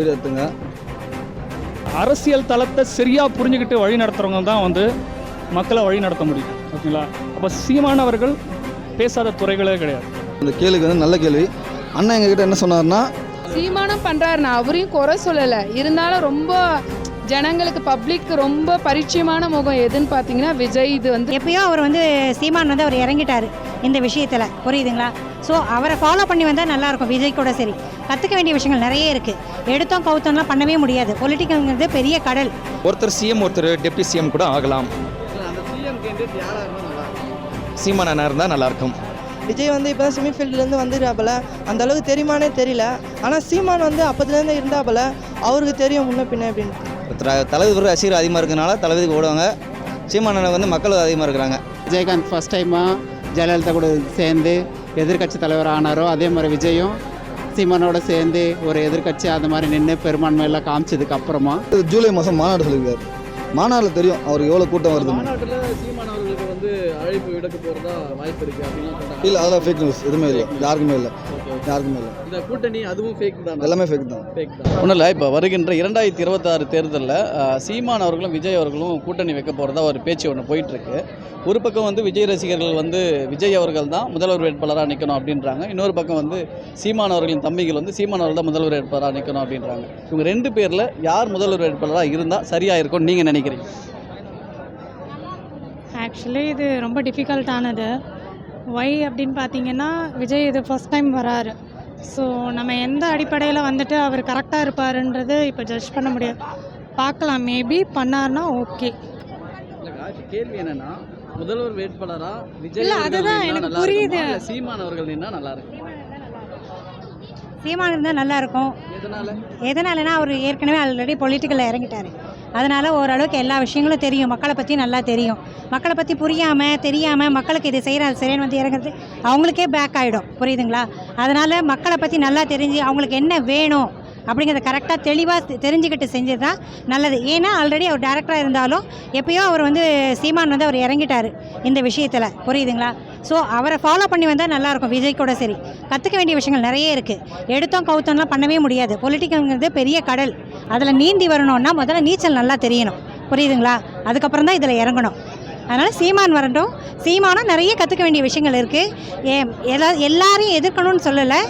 எடுத்துங்க. அரசியல் தளத்தை சரியாக புரிஞ்சுக்கிட்டு வழி நடத்துகிறவங்க தான் வந்து மக்களை வழி நடத்த முடியும். ஓகேங்களா? அப்போ சீமானவர்கள் பேசாத துறைகளே கிடையாது. இந்த கேள்விக்கு வந்து நல்ல கேள்வி. அண்ணன் எங்ககிட்ட என்ன சொன்னார்னா சீமானம் பண்றாரு நான் அவரையும் குறை சொல்லலை. இருந்தாலும் ரொம்ப ஜனங்களுக்கு பப்ளிக் ரொம்ப பரிச்சயமான முகம் எதுன்னு பார்த்தீங்கன்னா விஜய் இது வந்து எப்பயோ அவர் வந்து சீமான் வந்து அவர் இறங்கிட்டாரு இந்த விஷயத்தில். புரியுதுங்களா? ஸோ அவரை ஃபாலோ பண்ணி வந்தால் நல்லாயிருக்கும் விஜய் கூட சரி. கற்றுக்க வேண்டிய விஷயங்கள் நிறைய இருக்குது எடுத்தோம் கவுத்தோம்லாம் பண்ணவே முடியாது. பொலிட்டிக்கல்ங்கிறது பெரிய கடல். ஒருத்தர் சிஎம் ஒருத்தர் டெப்டி சிஎம் கூட ஆகலாம். அந்த சிஎம் கேண்டிடேட் யாராக இருந்தால் நல்லா சீமானா இருந்தால் நல்லாயிருக்கும் விஜய் வந்து இப்போ தான் செமிஃபீல்ட்லேருந்து வந்துடுறாப்புல அந்த அளவுக்கு தெரியுமானே தெரியல. ஆனால் சீமான் வந்து அப்போதுலேருந்து இருந்தாப்புல. அவருக்கு தெரியும் முன்ன பின்ன அப்படின்னு. தலைவர் ரசிகர் அதிகமாக இருக்கனால தளபதிக்கு ஓடுவாங்க. சீமானனுக்கு வந்து மக்கள் அதிகமாக இருக்கிறாங்க. விஜயகாந்த் ஃபஸ்ட் டைமாக ஜெயலலிதா கூட சேர்ந்து எதிர்க்கட்சி தலைவர் ஆனாரோ அதே மாதிரி விஜயும் சீமானோட சேர்ந்து ஒரு எதிர்க்கட்சி அந்த மாதிரி நின்று பெரும்பான்மையெல்லாம் காமிச்சதுக்கு அப்புறமா இது ஜூலை மாதம் மாநாடு சொல்லியிருக்காரு. மாநாட்டில் தெரியும் அவருக்கு எவ்வளோ கூட்டம் வருது மாநாட்டில் சீமான் அவர்களுக்கு வந்து அழைப்பு விடுக்க போகிறதா வாய்ப்பு இருக்குது அப்படின்லாம் இல்லை அதெல்லாம் ஃபேக் நியூஸ் எதுவுமே இல்லை. யாருக்குமே இல்லை. யாருக்குமே இல்லை. இந்த கூட்டணி அதுவும் ஃபேக் தான்? எல்லாமே ஃபேக் தான். ஃபேக் தான். ஒன்றும் இல்லை இப்போ வருகின்ற இரண்டாயிரத்தி இருபத்தாறு தேர்தலில் சீமான் அவர்களும் விஜய் அவர்களும் கூட்டணி வைக்க போகிறதா ஒரு பேச்சு ஒன்று போயிட்டுருக்கு. ஒரு பக்கம் வந்து விஜய் ரசிகர்கள் வந்து விஜய் அவர்கள் தான் முதல்வர் வேட்பாளராக நிற்கணும் அப்படின்றாங்க. இன்னொரு பக்கம் வந்து சீமான் அவர்களின் தம்பிகள் வந்து சீமான் அவர்கள் தான் முதல்வர் வேட்பாளராக நிற்கணும் அப்படின்றாங்க. இவங்க ரெண்டு பேரில் யார் முதல்வர் வேட்பாளராக இருந்தால் சரியாக இருக்கும்னு நீங்கள் நினைக்கிறீங்க? ஆக்சுவலி இது ரொம்ப டிஃபிகல்ட்டானது ஒய் அப்படின்னு பார்த்தீங்கன்னா விஜய் இது ஃபர்ஸ்ட் டைம் வராரு. ஸோ நம்ம எந்த அடிப்படையில் வந்துட்டு அவர் கரெக்டாக இருப்பாருன்றது இப்போ ஜட்ஜ் பண்ண முடியாது. பார்க்கலாம் மேபி பண்ணார்னா ஓகே கேள்வி என்னன்னா முதல்வர் வேட்பாளரா விஜய் இல்ல, அதுதான் எனக்கு நல்லா புரியுது. இருக்குமா? சீமான் அவர்கள் நின்னா நல்லா இருக்கும் சீமான் இருந்தால் நல்லாயிருக்கும் எதனால? எதனாலனா அவர் ஏற்கனவே ஆல்ரெடி பொலிட்டிக்கலில் இறங்கிட்டார். அதனால் ஓரளவுக்கு எல்லா விஷயங்களும் தெரியும். மக்களை பற்றி நல்லா தெரியும். மக்களை பற்றி புரியாமல் தெரியாமல் மக்களுக்கு இது செய்கிற அது சரியான வந்து இறங்குறது அவங்களுக்கே பேக் ஆகிடும் புரியுதுங்களா? அதனால் மக்களை பற்றி நல்லா தெரிஞ்சு அவங்களுக்கு என்ன வேணும் அப்படிங்கிறத கரெக்டாக தெளிவாக தெரிஞ்சுக்கிட்டு செஞ்சது தான் நல்லது. ஏன்னா ஆல்ரெடி அவர் டேரக்டராக இருந்தாலும் எப்பயோ அவர் வந்து சீமான் வந்து அவர் இறங்கிட்டார் இந்த விஷயத்தில். புரியுதுங்களா? ஸோ அவரை ஃபாலோ பண்ணி வந்தால் நல்லாயிருக்கும். விஜய் கூட சரி. கற்றுக்க வேண்டிய விஷயங்கள் நிறைய இருக்குது எடுத்தோம் கவுத்தோம்லாம் பண்ணவே முடியாது. பொலிட்டிக்கல்ங்கிறது பெரிய கடல். அதில் நீந்தி வரணும்னா முதல்ல நீச்சல் நல்லா தெரியணும். புரியுதுங்களா? அதுக்கப்புறம் தான் இதில் இறங்கணும். அதனால் சீமான் வரட்டும். சீமானும் நிறைய கற்றுக்க வேண்டிய விஷயங்கள் இருக்குது ஏ எல்லா எல்லாரையும் எதிர்க்கணும்னு சொல்லலை.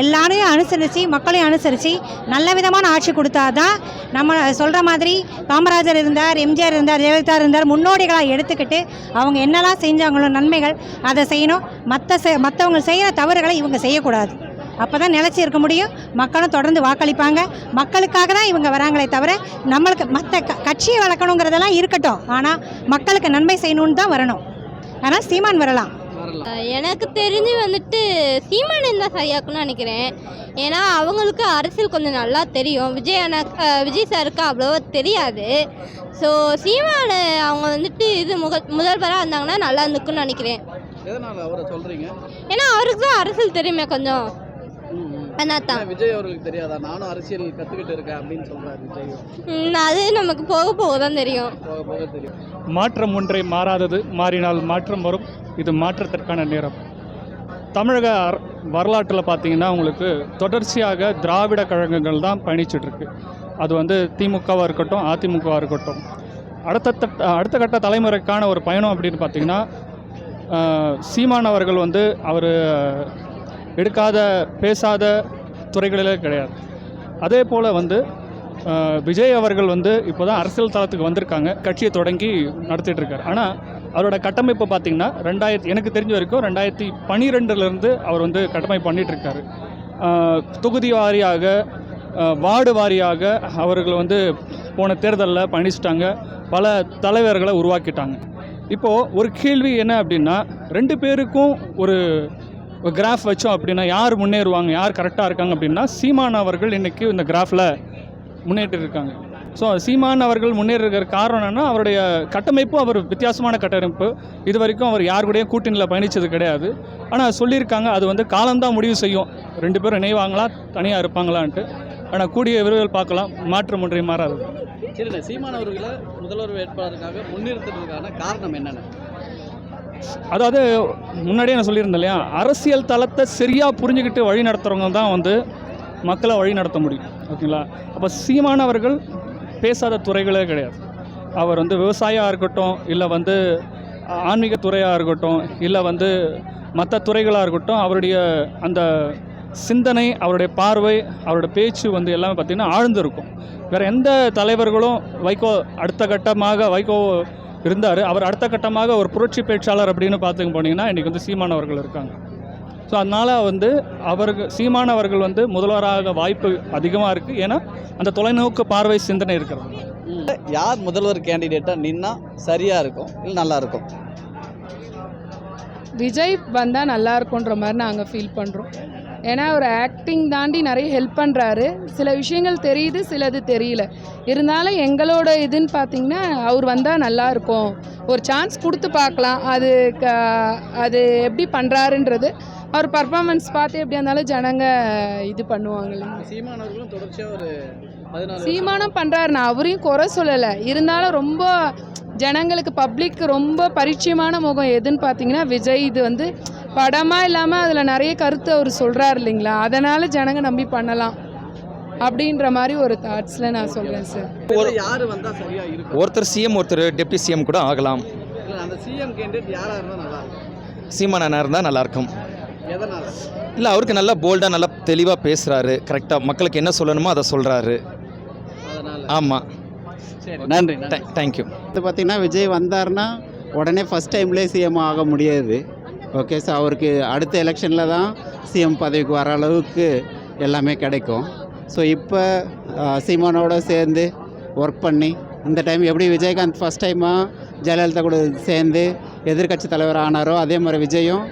எல்லாரையும் அனுசரித்து மக்களையும் அனுசரித்து நல்ல விதமான ஆட்சி கொடுத்தா தான் நம்ம சொல்கிற மாதிரி காமராஜர் இருந்தார் எம்ஜிஆர் இருந்தார் ஜெயலலிதா இருந்தார் முன்னோடிகளாக எடுத்துக்கிட்டு அவங்க என்னெல்லாம் செஞ்சாங்களோ நன்மைகள் அதை செய்யணும். மற்ற செ மற்றவங்க செய்கிற தவறுகளை இவங்க செய்யக்கூடாது. அப்போ தான் நிலச்சி இருக்க முடியும். மக்களும் தொடர்ந்து வாக்களிப்பாங்க. மக்களுக்காக தான் இவங்க வராங்களே தவிர நம்மளுக்கு மற்ற க கட்சியை வளர்க்கணுங்கிறதெல்லாம் இருக்கட்டும். ஆனால் மக்களுக்கு நன்மை செய்யணும்னு தான் வரணும். ஆனால் சீமான் வரலாம். எனக்கு தெரிஞ்சு வந்துட்டு சீமான் இருந்தால் சரியாக்கும்னு நினைக்கிறேன். ஏன்னா அவங்களுக்கு அரசியல் கொஞ்சம் நல்லா தெரியும். விஜய் அண்ணா விஜய் சாருக்கு அவ்வளோவா தெரியாது. ஸோ சீமான் அவங்க வந்துட்டு இது முக முதல்வராக இருந்தாங்கன்னா நல்லா இருந்துக்குன்னு நினைக்கிறேன். எதனால அவரை சொல்றீங்க? ஏன்னா அவருக்கு தான் அரசியல் தெரியுமே கொஞ்சம். ம், ம். அதனால தான் ஏன் விஜய் அவர்களுக்கு தெரியாதா? நானும் அரசியல் கத்துக்கிட்டு இருக்கேன் அப்படின்னு சொல்றாரு விஜய் அது நமக்கு போக போக தான் தெரியும். போக போக தெரியும். மாற்றம் ஒன்றை மாறாதது மாறினால் மாற்றம் வரும். இது மாற்றத்திற்கான நேரம். தமிழக அர- வரலாற்றில் பார்த்தீங்கன்னா உங்களுக்கு தொடர்ச்சியாக திராவிட கழகங்கள் தான் பயணிச்சுட்டு இருக்கு. அது வந்து திமுகவாக இருக்கட்டும் அதிமுகவாக இருக்கட்டும். அடுத்த தட்ட அடுத்த கட்ட தலைமுறைக்கான ஒரு பயணம் அப்படின்னு பார்த்தீங்கன்னா சீமான் அவர்கள் வந்து அவர் எடுக்காத பேசாத துறைகளிலே கிடையாது. அதே போல் வந்து விஜய் அவர்கள் வந்து இப்போ தான் அரசியல் தளத்துக்கு வந்திருக்காங்க. கட்சியை தொடங்கி நடத்திட்டுருக்கார். ஆனால் அவரோட கட்டமைப்பு பார்த்தீங்கன்னா ரெண்டாயிரத்தி எனக்கு தெரிஞ்ச வரைக்கும் ரெண்டாயிரத்தி பன்னிரெண்டுலேருந்து அவர் வந்து கட்டமைப்பு பண்ணிகிட்ருக்காரு தொகுதி வாரியாக வார்டு வாரியாக அவர்கள் வந்து போன தேர்தலில் பயணிச்சிட்டாங்க. பல தலைவர்களை உருவாக்கிட்டாங்க. இப்போது ஒரு கேள்வி என்ன அப்படின்னா ரெண்டு பேருக்கும் ஒரு கிராஃப் வச்சோம் அப்படின்னா யார் முன்னேறுவாங்க யார் கரெக்டாக இருக்காங்க அப்படின்னா சீமான் அவர்கள் இன்றைக்கி இந்த கிராஃபில் முன்னேற்றி இருக்காங்க ஸோ சீமான் அவர்கள் முன்னேறுகிற காரணம் என்னன்னா அவருடைய கட்டமைப்பு அவர் வித்தியாசமான கட்டமைப்பு. இது வரைக்கும் அவர் யார் கூடயும் கூட்டணியில் பயணித்தது கிடையாது. ஆனால் சொல்லியிருக்காங்க அது வந்து காலம்தான் முடிவு செய்யும். ரெண்டு பேரும் இணைவாங்களா தனியாக இருப்பாங்களான்ட்டு. ஆனால் கூடிய விரைவில் பார்க்கலாம். மாற்றம் ஒன்றை மாறாது. சரிண்ணே சீமான் அவர்களை முதல்வர் வேட்பாளருக்காக முன்னிறுத்துறதுக்கான காரணம் என்னென்ன? அதாவது முன்னாடியே நான் சொல்லியிருந்தேன் இல்லையா? அரசியல் தளத்தை சரியாக புரிஞ்சுக்கிட்டு வழி நடத்துகிறவங்க தான் வந்து மக்களை வழி நடத்த முடியும். ஓகேங்களா? அப்போ சீமானவர்கள் பேசாத துறைகளே கிடையாது. அவர் வந்து விவசாயியாக இருக்கட்டும் இல்லை வந்து ஆன்மீக துறையாக இருக்கட்டும் இல்லை வந்து மற்ற துறைகளாக இருக்கட்டும் அவருடைய அந்த சிந்தனை அவருடைய பார்வை அவருடைய பேச்சு வந்து எல்லாமே பார்த்திங்கன்னா ஆழ்ந்திருக்கும். வேறு எந்த தலைவர்களும் வைகோ அடுத்த கட்டமாக வைகோ இருந்தார். அவர் அடுத்த கட்டமாக ஒரு புரட்சி பேச்சாளர் அப்படின்னு பார்த்துக்க போனீங்கன்னா இன்றைக்கி வந்து சீமானவர்கள் இருக்காங்க. ஸோ அதனால் வந்து அவர்கள் சீமானவர்கள் வந்து முதல்வராக வாய்ப்பு அதிகமாக இருக்குது ஏன்னா அந்த தொலைநோக்கு பார்வை சிந்தனை இருக்கிறது. யார் முதல்வர் கேண்டிடேட்டாக நின்னா சரியாக இருக்கும் இல்லை நல்லா இருக்கும்? விஜய் வந்தால் நல்லா இருக்குன்ற மாதிரி நாங்கள் ஃபீல் பண்ணுறோம் ஏன்னா அவர் ஆக்டிங் தாண்டி நிறைய ஹெல்ப் பண்ணுறாரு சில விஷயங்கள் தெரியுது சிலது தெரியல. இருந்தாலும் எங்களோட இதுன்னு பார்த்தீங்கன்னா அவர் வந்தால் நல்லாயிருக்கும் ஒரு சான்ஸ் கொடுத்து பார்க்கலாம். அது க அது எப்படி பண்ணுறாருன்றது அவர் பர்ஃபார்மன்ஸ் பார்த்து எப்படியா இருந்தாலும் ஜனங்க இது பண்ணுவாங்க சீமானவர்களும் தொடர்ச்சியாக ஒரு சீமானம் பண்ணுறாரு நான் அவரையும் குறை சொல்லலை. இருந்தாலும் ரொம்ப ஜனங்களுக்கு பப்ளிக் ரொம்ப பரிச்சயமான முகம் எதுன்னு பார்த்தீங்கன்னா விஜய் இது வந்து படமாக இல்லாமல் அதில் நிறைய கருத்து அவர் சொல்கிறாரு இல்லைங்களா? அதனால் ஜனங்க நம்பி பண்ணலாம். அப்படின்ற மாதிரி ஒரு தாட்ஸில் நான் சொல்கிறேன் சார் ஒரு யார் வந்தால் சரியாக இருக்கும்? ஒருத்தர் சிஎம் ஒருத்தர் டெப்டி சிஎம் கூட ஆகலாம். அந்த சிஎம் கேண்டிடேட் யாராக இருந்தால் நல்லா இருக்கும். சீமான் அண்ணா இருந்தால் நல்லாயிருக்கும் எதனால்? இல்லை அவருக்கு நல்லா போல்டாக நல்லா தெளிவாக பேசுகிறாரு கரெக்டாக மக்களுக்கு என்ன சொல்லணுமோ அதை சொல்கிறாரு ஆமாம் சரி. நன்றி. தேங்க்யூ இது பார்த்திங்கன்னா விஜய் வந்தார்னா உடனே ஃபஸ்ட் டைம்லேயே சிஎம் ஆக முடியாது. ஓகே ஸோ அவருக்கு அடுத்த எலெக்ஷனில் தான் சிஎம் பதவிக்கு வர அளவுக்கு எல்லாமே கிடைக்கும். ஸோ இப்போ சீமானோட சேர்ந்து ஒர்க் பண்ணி இந்த டைம் எப்படி விஜயகாந்த் ஃபஸ்ட் டைமாக ஜெயலலிதா கூட சேர்ந்து எதிர்க்கட்சி தலைவர் ஆனாரோ அதே மாதிரி விஜயும்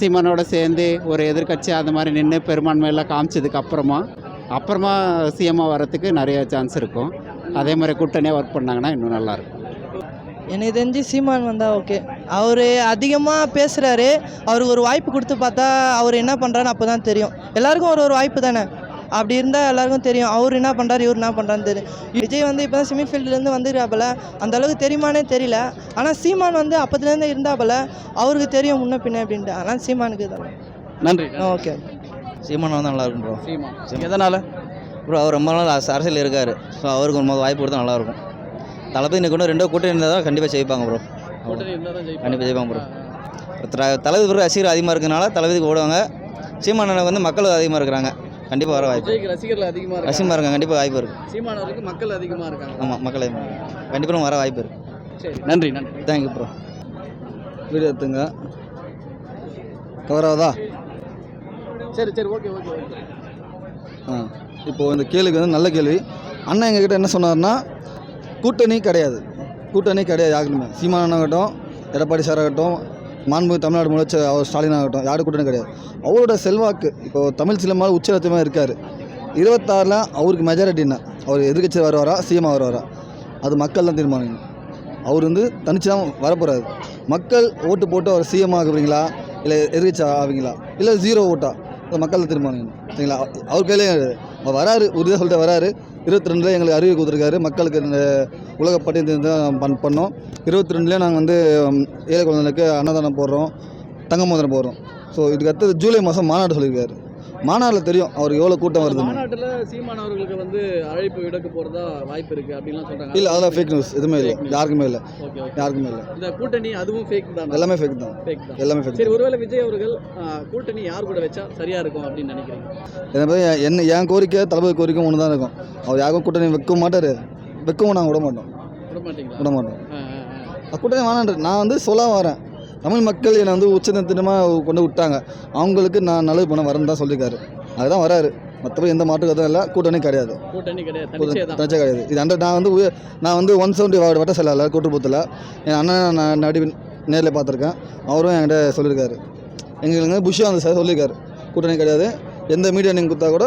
சீமானோட சேர்ந்து ஒரு எதிர்க்கட்சி அந்த மாதிரி நின்று பெரும்பான்மையெல்லாம் காமிச்சதுக்கு அப்புறமா அப்புறமா சிஎம்மாக வரத்துக்கு நிறைய சான்ஸ் இருக்கும். அதே மாதிரி கூட்டணியாக ஒர்க் பண்ணாங்கன்னா இன்னும் நல்லாயிருக்கும் எனக்கு தெரிஞ்சு சீமான் வந்தால் ஓகே அவர் அதிகமாக பேசுகிறாரு அவருக்கு ஒரு வாய்ப்பு கொடுத்து பார்த்தா அவர் என்ன பண்ணுறான்னு அப்போ தான் தெரியும். எல்லாருக்கும் ஒரு ஒரு வாய்ப்பு தானே? அப்படி இருந்தால் எல்லாருக்கும் தெரியும். அவர் என்ன பண்ணுறாரு இவர் என்ன பண்ணுறான்னு தெரியும். விஜய் வந்து இப்போ தான் செமிஃபீல்ட்லேருந்து வந்துருக்காப்புல. அந்த அளவுக்கு தெரியுமானே தெரியல. ஆனால் சீமான் வந்து அப்போதுலேருந்து இருந்தாப்புல அவருக்கு தெரியும் முன்ன பின்ன அப்படின்ட்டு. ஆனால் சீமானுக்கு தான். நன்றி. ஓகே சீமான் வந்து நல்லா இருக்கும் ப்ரோ சீமா எதனால்? ப்ரோ அவர் ரொம்ப நாள் அரசு- அரசியல் இருக்கார். ஸோ அவருக்கு ஒரு வாய்ப்பு கொடுத்தா நல்லாயிருக்கும் தளபதி நிற்கணும் ரெண்டோ கூட்டம் இருந்தால் தான் கண்டிப்பாக ஜெயிப்பாங்க ப்ரோ கூட்டணி. கண்டிப்பாக ஜெயிப்பாங்க. ப்ரோ தளபதி பிறகு ரசிகர் அதிகமாக இருக்கனால தளபதிக்கு ஓடுவாங்க. சீமானனுக்கு வந்து மக்கள் அதிகமாக இருக்கிறாங்க. கண்டிப்பாக வர வாய்ப்பு. ரசிகர்கள் அதிகமாக ரசிகமாக இருக்காங்க கண்டிப்பாக வாய்ப்பு இருக்குது சீமானவருக்கு மக்கள் அதிகமாக இருக்காங்க. ஆமாம் மக்கள் அதிகமாக கண்டிப்பாக வர வாய்ப்பு இருக்குது சரி நன்றி நன்றி. தேங்க்யூ ப்ரோ வீடியோ எடுத்துங்க. கவராதா சரி சரி ஓகே ஓகே ஓகே ஆ இப்போது இந்த கேள்விக்கு வந்து நல்ல கேள்வி. அண்ணன் எங்ககிட்ட என்ன சொன்னார்னா கூட்டணி கிடையாது. கூட்டணி கிடையாது யாருக்குமே. சீமான் ஆகட்டும் எடப்பாடி சார் ஆகட்டும் மாண்பு தமிழ்நாடு முளைச்ச அவர் ஸ்டாலின் ஆகட்டும் யாரும் கூட்டணி கிடையாது. அவரோட செல்வாக்கு இப்போ தமிழ் சிலம்பால் உச்சலட்சமாக இருக்கார். இருபத்தாறில் அவருக்கு மெஜாரிட்டி என்ன? அவர் எதிர்கட்சி வருவாரா சிஎம் வருவாரா? அது மக்கள் தான் தீர்மானிக்கணும். அவர் வந்து தனிச்சு தான் வரப்போகிறாரு மக்கள் ஓட்டு போட்டு அவர் சிஎம் ஆகுறீங்களா இல்லை எதிர்கட்சி ஆவீங்களா? இல்லை ஜீரோ ஓட்டா மக்கள் தீர்மானம் சரிங்களா? அவர் கையிலே அவர் வராரு உறுதியாக சொல்லிட்டு வராரு. இருபத்தி ரெண்டில் எங்களுக்கு அறிவு கொடுத்துருக்காரு. மக்களுக்கு இந்த உலக பட்டியல் தான் பண் பண்ணோம். இருபத்தி ரெண்டுலேயே நாங்கள் வந்து ஏழை குழந்தைகளுக்கு அன்னதானம் போடுறோம் தங்க மோதிரம் போடுறோம். ஸோ இதுக்கு அடுத்தது ஜூலை மாதம் மாநாடு சொல்லியிருக்காரு. மாநாட்டில் தெரியும் அவருக்கு எவ்வளோ கூட்டம் வருதுன்னு. மாநாட்டில் சீமானவர்களுக்கு வந்து அழைப்பு விடக்கு போகிறதா வாய்ப்பு இருக்குது அப்படின்லாம் சொல்கிறாங்க இல்லை அதெல்லாம் ஃபேக் நியூஸ் எதுவுமே இல்லை. யாருக்குமே இல்லை. யாருக்குமே இல்லை. இந்த கூட்டணி அதுவும் ஃபேக் தான்? எல்லாமே ஃபேக் தான். ஃபேக் தான். எல்லாமே ஃபேக் சரி ஒருவேளை விஜய் அவர்கள் கூட்டணி யார் கூட வச்சா சரியா இருக்கும் அப்படின்னு நினைக்கிறீங்க? என்னை பத்தி என்ன என் கோரிக்கை தளபதி கோரிக்கை ஒன்று தான் இருக்கும். அவர் யாருக்கும் கூட்டணி வைக்க மாட்டார். வைக்கவும் நாங்கள் விட மாட்டோம். விட மாட்டீங்களா? விட மாட்டோம். கூட்டணி வேணான்ற நான் வந்து சொல்ல வரேன். தமிழ் மக்கள் என்னை வந்து உச்சநத்திரமாக கொண்டு விட்டாங்க. அவங்களுக்கு நான் நல்லது பண்ண வரேன்னு தான் சொல்லியிருக்காரு. அதுதான் வராரு. மற்றபடி எந்த மாற்று கருத்தும் இல்லை. கூட்டணி கிடையாது. கூட்டணி கிடையாது. கிடையாது. இது ஹண்ட்ரட் நான் வந்து நான் வந்து ஒன் செவன்ட்டி வட்ட செல்லால கூட்டுப்புத்தில். என் அண்ணன் நான் நடி நேரில் பார்த்துருக்கேன். அவரும் என்கிட்ட சொல்லியிருக்காரு. எங்களுக்கு புஷ்ஷாக வந்து சார் சொல்லியிருக்காரு. கூட்டணி கிடையாது. எந்த மீடியா நீங்கள் கொடுத்தா கூட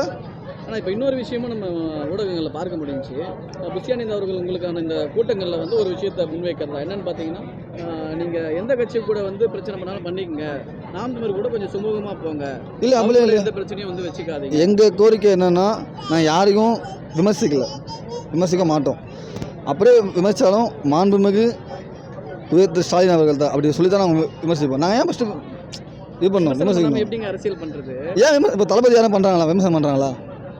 ஆனால் இப்போ இன்னொரு விஷயமும் நம்ம ஊடகங்களில் பார்க்க முடிஞ்சுச்சு. புஷ்யானந்த் அவர்கள் உங்களுக்கான இந்த கூட்டங்களில் வந்து ஒரு விஷயத்தை முன்வைக்கிறதா என்னன்னு பார்த்தீங்கன்னா நீங்கள் எந்த கட்சி கூட வந்து பிரச்சனை பண்ணாலும் பண்ணிக்கங்க. நாம் தமிழ் கூட கொஞ்சம் சுமூகமாக போங்க. இல்லை அவங்கள இல்லை. எந்த பிரச்சனையும் வந்து வச்சுக்காதீங்க. எங்கள் கோரிக்கை என்னென்னா நான் யாரையும் விமர்சிக்கல. விமர்சிக்க மாட்டோம். அப்படியே விமர்சித்தாலும் மாண்புமிகு உயர்த்த ஸ்டாலின் அவர்கள் தான் அப்படி சொல்லி தான் நாங்கள் விமர்சிப்போம். நாங்கள் ஏன் ஃபஸ்ட்டு இது பண்ணோம்? விமர்சனம் விமர்சிக்கணும். எப்படிங்க அரசியல் பண்ணுறது ஏன் இப்போ தளபதி யாரும் பண்ணுறாங்களா விமர்சனம் பண்ணுறாங்களா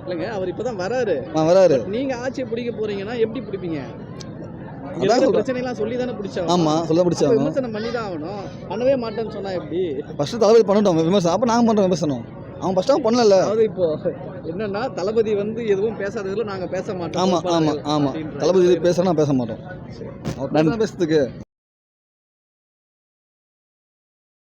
இல்லைங்க அவர் இப்பதான் வராரு. வராரு. நீங்க ஆட்சியை பிடிக்க போறீங்கன்னா எப்படி பிடிப்பீங்க? இங்க அதான் இருக்கிற சொல்றேன். பிரச்சனை எல்லாம் சொல்லி தானே பிடிச்சாங்க ஆமாம் சொல்ல பிடிச்சாங்க விமர்சனம் பண்ணி தான் ஆகணும் பண்ணவே மாட்டேன்னு சொன்னா எப்படி? ஃபஸ்ட்டு தளபதி பண்ணிட்டோம் விமர்சனம். அப்போ நாங்கள் பண்ணுறோம் விமர்சனம். அவன் ஃபஸ்ட்டு அவன் பண்ணல அதாவது இப்போ என்னன்னா தளபதி வந்து எதுவும் பேசாததுல நாங்க பேச மாட்டோம். ஆமாம் ஆமாம் அப்படின்றாரு. தளபதி பேசுகிறா பேச மாட்டோம். அவர் பேசுறா பேசுறதுக்கு.